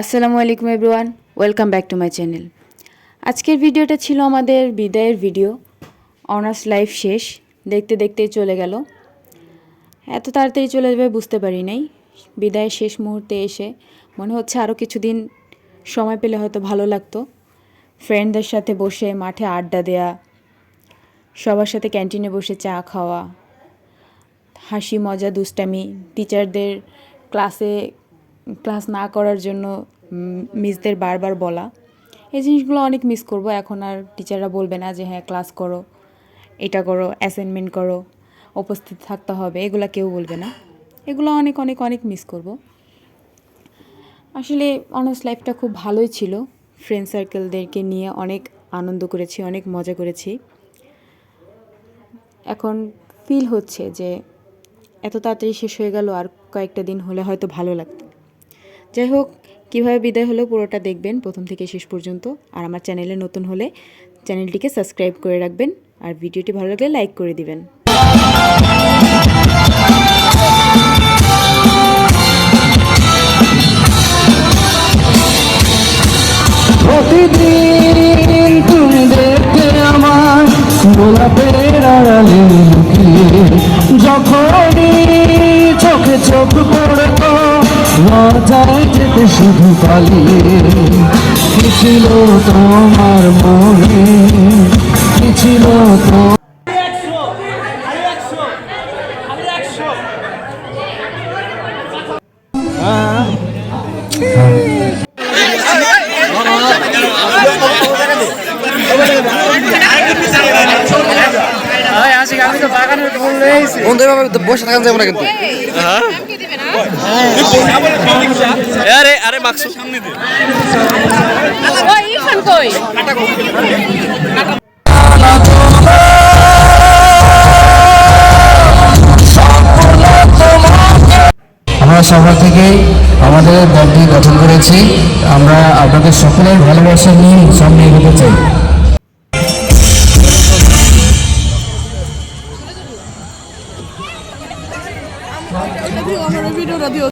আসসালামু আলাইকুম everyone, welcome back to my channel. আজকের ভিডিওটা ছিল আমাদের বিদায়ের ভিডিও, অনার্স লাইফ শেষ, দেখতে দেখতে চলে গেল। এত তাড়াতাড়ি চলে যাবে বুঝতে পারি নাই, বিদায়ের শেষ মুহূর্তে এসে মনে হচ্ছে আরও কিছুদিন সময় পেলে হয়তো ভালো লাগতো। ফ্রেন্ডদের সাথে বসে মাঠে আড্ডা দেয়া, সবার সাথে ক্যান্টিনে বসে চা খাওয়া, হাসি, মজা, দুষ্টামি টিচারদের ক্লাসে ক্লাস না করার জন্য মিসদের বারবার বলা। এই জিনিসগুলো অনেক মিস করব। এখন আর টিচাররা বলবে না যে হ্যাঁ ক্লাস করো, এটা করো অ্যাসাইনমেন্ট করো, উপস্থিত থাকতে হবে। এগুলো কেউ বলবে না। এগুলো অনেক অনেক অনেক মিস করব। আসলে অনার্স লাইফটা খুব ভালোই ছিল। ফ্রেন্ড সার্কেলদেরকে নিয়ে অনেক আনন্দ করেছি, অনেক মজা করেছি। এখন ফিল হচ্ছে যে, এত তাড়াতাড়ি শেষ হয়ে গেল, আর কয়েকটা দিন হলে হয়তো ভালো লাগতো। যাই হোক, কীভাবে বিদায় হলো পুরোটা দেখবেন প্রথম থেকে শেষ পর্যন্ত। আর আমার চ্যানেলে নতুন হলে চ্যানেলটিকে সাবস্ক্রাইব করে রাখবেন আর ভিডিওটি ভালো লাগলে লাইক করে দিবেন। প্রতিদিন তুমি দেখতে আমার গোলাপের আড়ালে যখনই চোখে চোখ পড়তো লজ্জায় যেতে শুধু পালিয়ে কি ছিল তোমার মনে? কি ছিল তো বন্ধু বসে থাকা যাবে না কিন্তু। আরে আরে মাকসু। সামনে দে ওই ইরফান কই? আমরা সবার থেকেই আমাদের দলটি গঠন করেছি। আমরা আপনাদের সকলের ভালোবাসা নিয়ে সামনে এগোতে চাই। ভিডিওটা দিও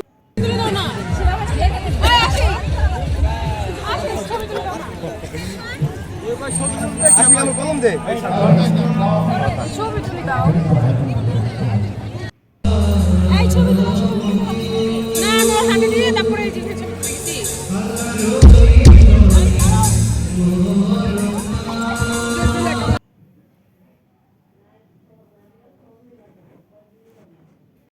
কলম দে। ছবি তুলি দাও এই ছবি না না ওখানে দিয়ে তারপরে এই যে ছবি তুলেছি।